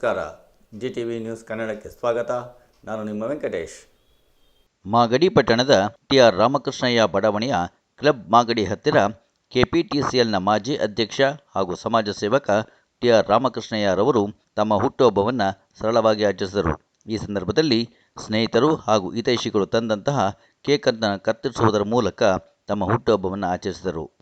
ನಮಸ್ಕಾರ. G T V news ಕನ್ನಡಕ್ಕೆ ಸ್ವಾಗತ. ನಾನು ನಿಮ್ಮ ವೆಂಕಟೇಶ್. ಮಾಗಡಿ ಪಟ್ಟಣದ ಟಿಆರ್ ರಾಮಕೃಷ್ಣಯ್ಯ ಬಡಾವಣೆಯ ಕ್ಲಬ್ ಮಾಗಡಿ ಹತ್ತಿರ ಕೆಪಿಟಿಸಿಎಲ್ನ ಮಾಜಿ ಅಧ್ಯಕ್ಷ ಹಾಗೂ ಸಮಾಜ ಸೇವಕ ಟಿಆರ್ ರಾಮಕೃಷ್ಣಯ್ಯರವರು ತಮ್ಮ ಹುಟ್ಟುಹಬ್ಬವನ್ನು ಸರಳವಾಗಿ ಆಚರಿಸಿದರು. ಈ ಸಂದರ್ಭದಲ್ಲಿ ಸ್ನೇಹಿತರು ಹಾಗೂ ಹಿತೈಷಿಗಳು ತಂದಂತಹ ಕೇಕ್ ಕೇಕನ್ನು ಕತ್ತರಿಸುವುದರ ಮೂಲಕ ತಮ್ಮ ಹುಟ್ಟುಹಬ್ಬವನ್ನು ಆಚರಿಸಿದರು.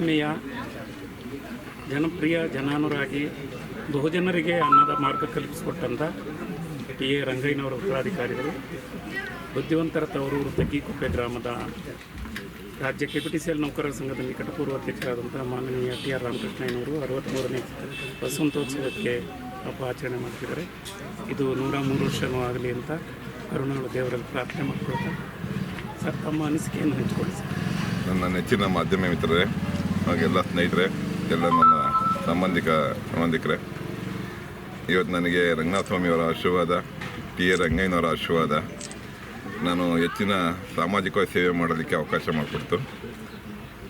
ಸೀಮೆಯ ಜನಪ್ರಿಯ ಜನಾನುರಾಗಿ ಬಹುಜನರಿಗೆ ಅನ್ನದ ಮಾರ್ಗ ಕಲ್ಪಿಸಿಕೊಟ್ಟಂಥ ಟಿ ಎ ರಂಗಯ್ಯನವರ ಉತ್ತರಾಧಿಕಾರಿಗಳು. ಬುದ್ಧಿವಂತರ ತವರೂರು ತಗ್ಗಿಕುಪ್ಪೆ ಗ್ರಾಮದ ರಾಜ್ಯ K P T C L ನೌಕರರ ಸಂಘದ ನಿಕಟಪೂರ್ವ ಅಧ್ಯಕ್ಷರಾದಂಥ ಮಾನನೀಯ ಟಿ ಆರ್ ರಾಮಕೃಷ್ಣಯ್ಯನವರು ಅರವತ್ತ್ಮೂರನೇ ವಸಂತೋತ್ಸವಕ್ಕೆ ಹಬ್ಬ ಆಚರಣೆ ಮಾಡ್ತಿದ್ದಾರೆ. ಇದು ನೂರ ಮೂರು ವರ್ಷನೂ ಆಗಲಿ ಅಂತ ಕರುಣಾಳ ದೇವರಲ್ಲಿ ಪ್ರಾರ್ಥನೆ ಮಾಡ್ಕೊಳ್ತಾರೆ ಸರ್, ತಮ್ಮ ಅನಿಸಿಕೆಯನ್ನು ಹಂಚಿಕೊಳ್ಳಿ ಸರ್. ನನ್ನ ನೆಚ್ಚಿನ ಮಾಧ್ಯಮ ಮಿತ್ರರೇ ಹಾಗೆಲ್ಲ ಸ್ನೇಹಿತರೆ, ಎಲ್ಲ ನನ್ನ ಸಂಬಂಧಿಕ ಸಂಬಂಧಿಕರೆ, ಇವತ್ತು ನನಗೆ ರಂಗನಾಥ ಸ್ವಾಮಿಯವರ ಆಶೀರ್ವಾದ, ಟಿ ಎ ರಂಗಯ್ಯನವರ ಆಶೀರ್ವಾದ, ನಾನು ಹೆಚ್ಚಿನ ಸಾಮಾಜಿಕವಾಗಿ ಸೇವೆ ಮಾಡಲಿಕ್ಕೆ ಅವಕಾಶ ಮಾಡಿಕೊಡ್ತು.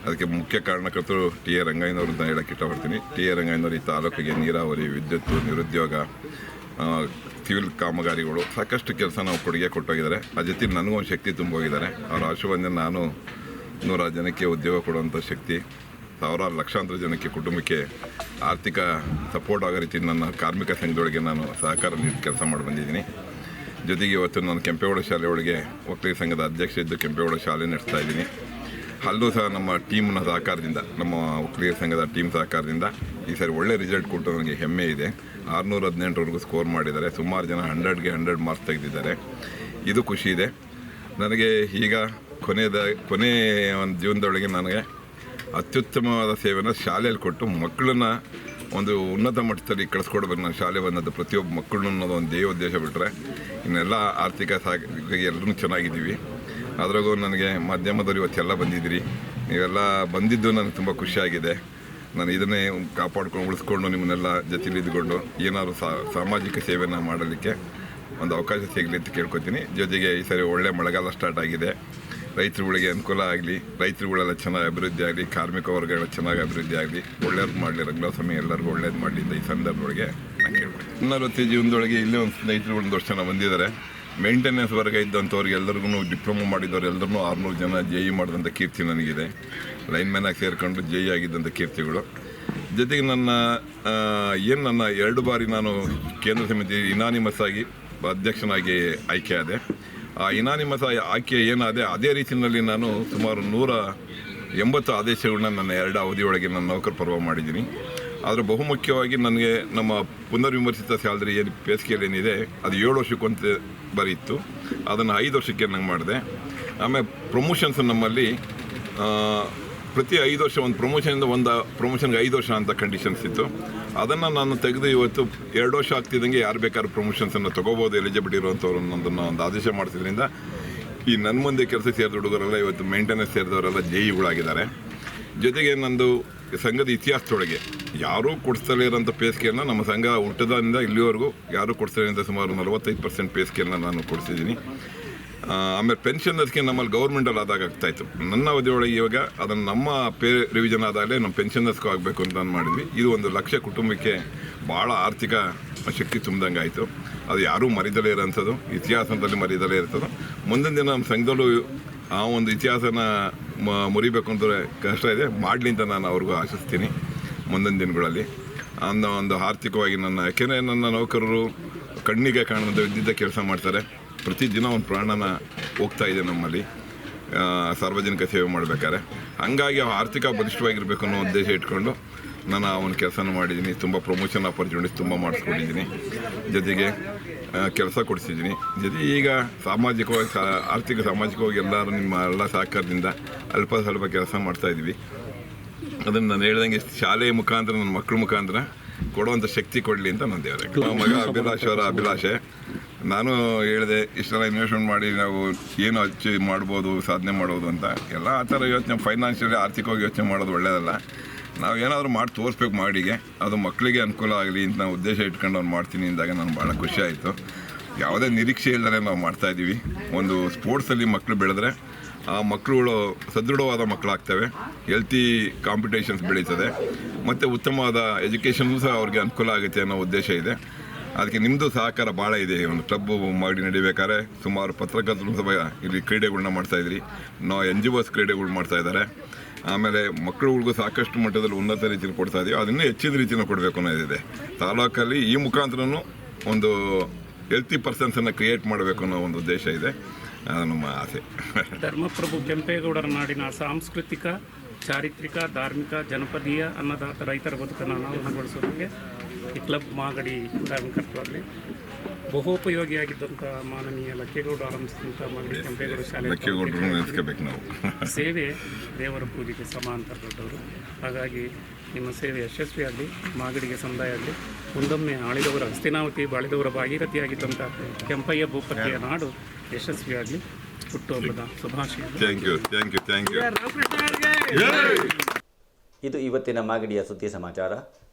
ಅದಕ್ಕೆ ಮುಖ್ಯ ಕಾರಣಕರ್ತರು ಟಿ ಎ ರಂಗಯ್ಯನವರು ಅಂತ ಹೇಳಕ್ಕೆ ಇಷ್ಟಪಡ್ತೀನಿ. ಟಿ ಎ ರಂಗಯ್ಯನವರು ಈ ತಾಲೂಕಿಗೆ ನೀರಾವರಿ, ವಿದ್ಯುತ್, ನಿರುದ್ಯೋಗ ಸಿವಿಲ್ ಕಾಮಗಾರಿಗಳು ಸಾಕಷ್ಟು ಕೆಲಸ ನಾವು ಕೊಡುಗೆ ಕೊಟ್ಟೋಗಿದ್ದಾರೆ. ಆ ಜೊತೆ ನನಗೂ ಒಂದು ಶಕ್ತಿ ತುಂಬೋಗಿದ್ದಾರೆ. ಅವರ ಆಶೀರ್ವಾದ ನಾನು ನೂರಾರು ಜನಕ್ಕೆ ಉದ್ಯೋಗ ಕೊಡುವಂಥ ಶಕ್ತಿ ಸಾವಿರಾರು ಲಕ್ಷಾಂತರ ಜನಕ್ಕೆ ಕುಟುಂಬಕ್ಕೆ ಆರ್ಥಿಕ ಸಪೋರ್ಟ್ ಆಗೋ ರೀತಿ ನನ್ನ ಕಾರ್ಮಿಕ ಸಂಘದೊಳಗೆ ನಾನು ಸಹಕಾರ ನೀಡಿ ಕೆಲಸ ಮಾಡಿ ಬಂದಿದ್ದೀನಿ. ಜೊತೆಗೆ ಇವತ್ತು ನಾನು ಕೆಂಪೇಗೌಡ ಶಾಲೆಯೊಳಗೆ ಒಳಗೆ ಸಂಘದ ಅಧ್ಯಕ್ಷ ಇದ್ದು ಕೆಂಪೇಗೌಡ ಶಾಲೆ ನಡೆಸ್ತಾ ಇದ್ದೀನಿ. ಅಲ್ಲೂ ಸಹ ನಮ್ಮ ಟೀಮ್ನ ಸಹಕಾರದಿಂದ, ನಮ್ಮ ಒಕ್ಕಲಿಗ ಸಂಘದ ಟೀಮ್ ಸಹಕಾರದಿಂದ ಈ ಸರಿ ಒಳ್ಳೆ ರಿಸಲ್ಟ್ ಕೊಟ್ಟು ನನಗೆ ಹೆಮ್ಮೆ ಇದೆ. ಆರುನೂರ ಹದಿನೆಂಟರವರೆಗೂ ಸ್ಕೋರ್ ಮಾಡಿದ್ದಾರೆ. ಸುಮಾರು ಜನ ಹಂಡ್ರೆಡ್ಗೆ ಹಂಡ್ರೆಡ್ ಮಾರ್ಕ್ಸ್ ತೆಗೆದಿದ್ದಾರೆ. ಇದು ಖುಷಿ ಇದೆ. ನನಗೆ ಈಗ ಕೊನೆಯದ ಕೊನೆ ಒಂದು ಜೀವನದೊಳಗೆ ನನಗೆ ಅತ್ಯುತ್ತಮವಾದ ಸೇವೆಯನ್ನು ಶಾಲೆಯಲ್ಲಿ ಕೊಟ್ಟು ಮಕ್ಕಳನ್ನ ಒಂದು ಉನ್ನತ ಮಟ್ಟದಲ್ಲಿ ಕಳಿಸ್ಕೊಡ್ಬೇಕು ನಾನು ಶಾಲೆ ಬಂದದ್ದು. ಪ್ರತಿಯೊಬ್ಬ ಮಕ್ಕಳು ಅನ್ನೋದು ಒಂದು ದೇವ ಉದ್ದೇಶ ಬಿಟ್ಟರೆ ಇನ್ನೆಲ್ಲ ಆರ್ಥಿಕ ಸಾಗಿ ಎಲ್ಲರೂ ಚೆನ್ನಾಗಿದ್ದೀವಿ. ಅದ್ರಾಗೂ ನನಗೆ ಮಾಧ್ಯಮದವರು ಇವತ್ತೆಲ್ಲ ಬಂದಿದ್ದೀರಿ. ನೀವೆಲ್ಲ ಬಂದಿದ್ದು ನನಗೆ ತುಂಬ ಖುಷಿಯಾಗಿದೆ. ನಾನು ಇದನ್ನೇ ಕಾಪಾಡ್ಕೊಂಡು ಉಳಿಸ್ಕೊಂಡು ನಿಮ್ಮನ್ನೆಲ್ಲ ಜೊತೆಲಿ ಇದ್ಕೊಂಡು ಏನಾದರೂ ಸಾಮಾಜಿಕ ಸೇವೆಯನ್ನು ಮಾಡಲಿಕ್ಕೆ ಒಂದು ಅವಕಾಶ ಸಿಗಲಿ ಅಂತ ಕೇಳ್ಕೊತೀನಿ. ಜೊತೆಗೆ ಈ ಸರಿ ಒಳ್ಳೆ ಮಳೆಗಾಲ ಸ್ಟಾರ್ಟ್ ಆಗಿದೆ. ರೈತರುಗಳಿಗೆ ಅನುಕೂಲ ಆಗಲಿ ರೈತರುಗಳೆಲ್ಲ ಚೆನ್ನಾಗಿ ಅಭಿವೃದ್ಧಿ ಆಗಲಿ, ಕಾರ್ಮಿಕ ವರ್ಗಗಳ ಚೆನ್ನಾಗಿ ಅಭಿವೃದ್ಧಿ ಆಗಲಿ, ಒಳ್ಳೇದು ಮಾಡಲಿ ರಂಗಸ್ವಾಮಿ ಎಲ್ಲರಿಗೂ ಒಳ್ಳೇದು ಮಾಡಲಿ ಈ ಸಂದರ್ಭದೊಳಗೆ ನಾನು ಕೇಳ್ಬೋದು ಪುನರ್ವತಿ ಜೀವನದೊಳಗೆ ಇಲ್ಲಿ ಒಂದು ಸ್ನೇಹಿತರು ಒಂದು ವರ್ಷ ಜನ ಬಂದಿದ್ದಾರೆ ಮೇಂಟೆನೆನ್ಸ್ ವರ್ಗ ಇದ್ದಂಥವ್ರಿಗೆ ಎಲ್ಲರಿಗೂ ಡಿಪ್ಲೊಮೊ ಮಾಡಿದವ್ರು ಎಲ್ಲರೂ ಆರುನೂರು ಜನ ಜೆ ಇ ಮಾಡಿದಂಥ ಕೀರ್ತಿ ನನಗಿದೆ. ಲೈನ್ ಮ್ಯಾನಾಗಿ ಸೇರಿಕೊಂಡು ಜೆ ಇ ಆಗಿದ್ದಂಥ ಕೀರ್ತಿಗಳು. ಜೊತೆಗೆ ನನ್ನ ಏನು ನನ್ನ ಎರಡು ಬಾರಿ ನಾನು ಕೇಂದ್ರ ಸಮಿತಿ ಇನಾನಿಮಸ್ ಆಗಿ ಅಧ್ಯಕ್ಷನಾಗಿ ಆಯ್ಕೆಯಾದೆ ಆ ಇನಾನಿಮತ ಆಯ್ಕೆ ಏನಾದೆ, ಅದೇ ರೀತಿಯಲ್ಲಿ ನಾನು ಸುಮಾರು ನೂರ ಎಂಬತ್ತು ಆದೇಶಗಳನ್ನ ನನ್ನ ಎರಡು ಅವಧಿಯೊಳಗೆ ನನ್ನ ನೌಕರ ಪರ್ವ ಮಾಡಿದ್ದೀನಿ. ಆದರೆ ಬಹುಮುಖ್ಯವಾಗಿ ನನಗೆ ನಮ್ಮ ಪುನರ್ವಿಮರ್ಶಿತ ಸ್ಯಾಲ್ರಿ ಏನು ಪೇಸ್ಕೇಲ್ ಏನಿದೆ ಅದು ಏಳು ವರ್ಷಕ್ಕೊಂತ ಬರಿತ್ತು. ಅದನ್ನು ಐದು ವರ್ಷಕ್ಕೆ ನಂಗೆ ಮಾಡಿದೆ. ಆಮೇಲೆ ಪ್ರಮೋಷನ್ಸ್ ನಮ್ಮಲ್ಲಿ ಪ್ರತಿ ಐದು ವರ್ಷ ಒಂದು ಪ್ರಮೋಷನಿಂದ ಒಂದು ಪ್ರಮೋಷನ್ಗೆ ಐದು ವರ್ಷ ಅಂತ ಕಂಡೀಷನ್ಸ್ ಇತ್ತು. ಅದನ್ನು ನಾನು ತೆಗೆದು ಇವತ್ತು ಎರಡು ವರ್ಷ ಆಗ್ತಿದ್ದಂಗೆ ಯಾರು ಬೇಕಾದ್ರೂ ಪ್ರಮೋಷನ್ಸನ್ನು ತೊಗೋಬೋದು ಎಲಿಜಿಬಿಲಿಟಿ ಇರುವಂಥವ್ರು ಅನ್ನೋದನ್ನು ಒಂದು ಆದೇಶ ಮಾಡಿಸಿದ್ರಿಂದ ಈ ನನ್ನ ಮುಂದೆ ಕೆಲಸ ಸೇರಿದ ಹುಡುಗರೆಲ್ಲ ಇವತ್ತು ಮೇಂಟೆನೆನ್ಸ್ ಸೇರಿದವರೆಲ್ಲ ಜೆ ಇಗಳಾಗಿದ್ದಾರೆ ಜೊತೆಗೆ ನಂದು ಸಂಘದ ಇತಿಹಾಸದೊಳಗೆ ಯಾರೂ ಕೊಡಿಸ್ತಲೇ ಇರೋಂಥ ಪೇಸ್ಕೆಯನ್ನು ನಮ್ಮ ಸಂಘ ಹುಟ್ಟದಿಂದ ಇಲ್ಲಿವರೆಗೂ ಯಾರೂ ಕೊಡಿಸ್ತಲೇ ಅಂತ ಸುಮಾರು ನಲವತ್ತೈದು ಪರ್ಸೆಂಟ್ ಪೇಸ್ಕೆಯನ್ನು ನಾನು ಕೊಡಿಸಿದ್ದೀನಿ. ಆಮೇಲೆ ಪೆನ್ಷನ್ ಅದಕ್ಕೆ ನಮ್ಮಲ್ಲಿ ಗೌರ್ಮೆಂಟಲ್ಲಿ ಆದಾಗ ಆಗ್ತಾಯಿತ್ತು ನನ್ನ ಅವಧಿಯೊಳಗೆ ಇವಾಗ ಅದನ್ನು ನಮ್ಮ ಪೇ ರಿವಿಜನ್ ಆದಾಗಲೇ ನಮ್ಮ ಪೆನ್ಷನರ್ಸ್ಗೂ ಆಗಬೇಕು ಅಂತ ಮಾಡಿದ್ವಿ. ಇದು ಒಂದು ಲಕ್ಷ ಕುಟುಂಬಕ್ಕೆ ಭಾಳ ಆರ್ಥಿಕ ಶಕ್ತಿ ತುಂಬಿದಂಗೆ ಆಯಿತು. ಅದು ಯಾರೂ ಮರಿದಲೇ ಇರೋಂಥದ್ದು. ಇತಿಹಾಸದಲ್ಲಿ ಮರಿದಲೇ ಇರ್ತದೆ. ಮುಂದಿನ ದಿನ ನಮ್ಮ ಸಂಘದಲ್ಲೂ ಆ ಒಂದು ಇತಿಹಾಸನ ಮ- ಮುರಿಬೇಕು ಅಂದರೆ ಕಷ್ಟ ಇದೆ. ಮಾಡಲಿ ಅಂತ ನಾನು ಅವ್ರಿಗೂ ಆಶಿಸ್ತೀನಿ ಮುಂದಿನ ದಿನಗಳಲ್ಲಿ. ಅನ್ನೋ ಒಂದು ಆರ್ಥಿಕವಾಗಿ ನನ್ನ, ಯಾಕೆಂದರೆ ನನ್ನ ನೌಕರರು ಕಣ್ಣಿಗೆ ಕಾಣದ ಇದ್ದಿದ್ದ ಕೆಲಸ ಮಾಡ್ತಾರೆ. ಪ್ರತಿದಿನ ಒಂದು ಪ್ರಾಣನ ಹೋಗ್ತಾ ಇದೆ ನಮ್ಮಲ್ಲಿ. ಸಾರ್ವಜನಿಕ ಸೇವೆ ಮಾಡಬೇಕಾದ್ರೆ. ಹಾಗಾಗಿ ಆರ್ಥಿಕ ಬಲಿಷ್ಠವಾಗಿರಬೇಕು ಅನ್ನೋ ಉದ್ದೇಶ ಇಟ್ಕೊಂಡು ನಾನು ಆ ಒಂದು ಕೆಲಸನ ಮಾಡಿದ್ದೀನಿ. ತುಂಬ ಪ್ರಮೋಷನ್ ಆಪರ್ಚುನಿಟೀಸ್ ತುಂಬ ಮಾಡಿಸ್ಕೊಂಡಿದ್ದೀನಿ. ಜೊತೆಗೆ ಕೆಲಸ ಕೊಡಿಸಿದ್ದೀನಿ. ಜೊತೆಗೆ ಈಗ ಸಾಮಾಜಿಕವಾಗಿ ಆರ್ಥಿಕ, ಸಾಮಾಜಿಕವಾಗಿ ಎಲ್ಲರೂ ನಿಮ್ಮ ಎಲ್ಲ ಸಹಕಾರದಿಂದ ಅಲ್ಪ ಸ್ವಲ್ಪ ಕೆಲಸ ಮಾಡ್ತಾಯಿದ್ವಿ ಅದನ್ನು ನಾನು ಹೇಳ್ದಂಗೆ ಶಾಲೆಯ ಮುಖಾಂತರ, ನನ್ನ ಮಕ್ಕಳ ಮುಖಾಂತರ ಕೊಡುವಂಥ ಶಕ್ತಿ ಕೊಡಲಿ ಅಂತ ನನ್ನ ದೇವರೇ. ಮಗ ಅಭಿಲಾಷ್ ಅವರ ಅಭಿಲಾಷೆ. ನಾನು ಹೇಳಿದೆ, ಇಷ್ಟೆಲ್ಲ ಇನ್ವೆಸ್ಟ್ಮೆಂಟ್ ಮಾಡಿ ನಾವು ಏನು ಅಚೀವ್ ಮಾಡ್ಬೋದು, ಸಾಧನೆ ಮಾಡೋದು ಅಂತ. ಎಲ್ಲ ಆ ಥರ ಯೋಚನೆ ಫೈನಾನ್ಷಿಯಲಿ ಆರ್ಥಿಕವಾಗಿ ಯೋಚನೆ ಮಾಡೋದು ಒಳ್ಳೆಯದಲ್ಲ ನಾವು ಏನಾದರೂ ಮಾಡಿ ತೋರಿಸ್ಬೇಕು ಮಾಡಿಗೆ, ಅದು ಮಕ್ಕಳಿಗೆ ಅನುಕೂಲ ಆಗಲಿ ಅಂತ ಉದ್ದೇಶ ಇಟ್ಕೊಂಡು ಅವ್ನು ಮಾಡ್ತೀನಿ ಅಂದಾಗ ನನಗೆ ಭಾಳ ಖುಷಿ ಆಯಿತು. ಯಾವುದೇ ನಿರೀಕ್ಷೆ ಇಲ್ಲದೆ ನಾವು ಮಾಡ್ತಾಯಿದ್ದೀವಿ ಒಂದು ಸ್ಪೋರ್ಟ್ಸಲ್ಲಿ ಮಕ್ಕಳು ಬೆಳೆದ್ರೆ, ಆ ಮಕ್ಕಳುಗಳು ಸದೃಢವಾದ ಮಕ್ಕಳಾಗ್ತವೆ ಹೆಲ್ತಿ ಕಾಂಪಿಟೇಷನ್ಸ್ ಬೆಳೀತದೆ. ಮತ್ತು ಉತ್ತಮವಾದ ಎಜುಕೇಷನ್ಗೂ ಸಹ ಅವ್ರಿಗೆ ಅನುಕೂಲ ಆಗುತ್ತೆ ಅನ್ನೋ ಉದ್ದೇಶ ಇದೆ. ಅದಕ್ಕೆ ನಿಮ್ಮದು ಸಹಕಾರ ಭಾಳ ಇದೆ. ಒಂದು ಕ್ಲಬ್ ಮಾಡಿ ನಡಿಬೇಕಾದ್ರೆ ಸುಮಾರು ಪತ್ರಕರ್ತರು ಸಹ ಇಲ್ಲಿ ಕ್ರೀಡೆಗಳನ್ನ ಮಾಡ್ತಾಯಿದ್ರಿ ನಾವು ಎನ್ ಜಿ ಒಸ್ ಕ್ರೀಡೆಗಳು ಮಾಡ್ತಾ ಇದ್ದಾರೆ. ಆಮೇಲೆ ಮಕ್ಕಳುಗಳಿಗೂ ಸಾಕಷ್ಟು ಮಟ್ಟದಲ್ಲಿ ಉನ್ನತ ರೀತಿಯಲ್ಲಿ ಕೊಡ್ತಾ ಇದೀವಿ. ಅದನ್ನು ಹೆಚ್ಚಿನ ರೀತಿಯಲ್ಲಿ ಕೊಡಬೇಕು ಅನ್ನೋದಿದೆ. ತಾಲೂಕಲ್ಲಿ ಈ ಮುಖಾಂತರನೂ ಒಂದು ಹೆಲ್ತಿ ಪರ್ಸನ್ಸನ್ನು ಕ್ರಿಯೇಟ್ ಮಾಡಬೇಕು ಅನ್ನೋ ಒಂದು ಉದ್ದೇಶ ಇದೆ. ನಮ್ಮ ಆಸೆ. ಧರ್ಮಪ್ರಭು ಕೆಂಪೇಗೌಡರ ನಾಡಿನ ಸಾಂಸ್ಕೃತಿಕ, ಚಾರಿತ್ರಿಕ, ಧಾರ್ಮಿಕ, ಜನಪದೀಯ ಅನ್ನದಾತ ರೈತರ ಬದುಕನ್ನು ಅನಾವರಣಗೊಳಿಸೋದಕ್ಕೆ ಈ ಕ್ಲಬ್ ಮಾಗಡಿ ಕಾರ್ಮಿಕತ್ವದಲ್ಲಿ ಬಹುಪಯೋಗಿಯಾಗಿದ್ದಂಥ ಮಾನವೀಯ ಲಕ್ಕೇಗೌಡ ಆರಂಭಿಸಿದಂಥ ಮಾಗಡಿ ಕೆಂಪೇಗೌಡ ಶಾಲೆ ಲಕ್ಕಿಗೌಡರು ಸೇವೆ ದೇವರ ಪೂಜೆಗೆ ಸಮಾಂತರ ದೊಡ್ಡವರು. ಹಾಗಾಗಿ ನಿಮ್ಮ ಸೇವೆ ಯಶಸ್ವಿಯಾಗಲಿ ಮಾಗಡಿಗೆ ಸಂದಾಯ ಆಗಲಿ. ಒಂದೊಮ್ಮೆ ಆಳಿದವರ ಹಸ್ತಿನಾವತಿ ಬಾಳಿದವರ ಭಾಗೀರಥಿಯಾಗಿದ್ದಂಥ ಕೆಂಪಯ್ಯ ಭೂಪತಿಯ ನಾಡು ಯಶಸ್ವಿಯಾಗಲಿ ಹುಟ್ಟುಹಬ್ಬದ ಶುಭಾಶಯ thank you thank you thank you ಇದು ಇವತ್ತಿನ ಮಾಗಡಿಯ ಸುದ್ದಿ ಸಮಾಚಾರ.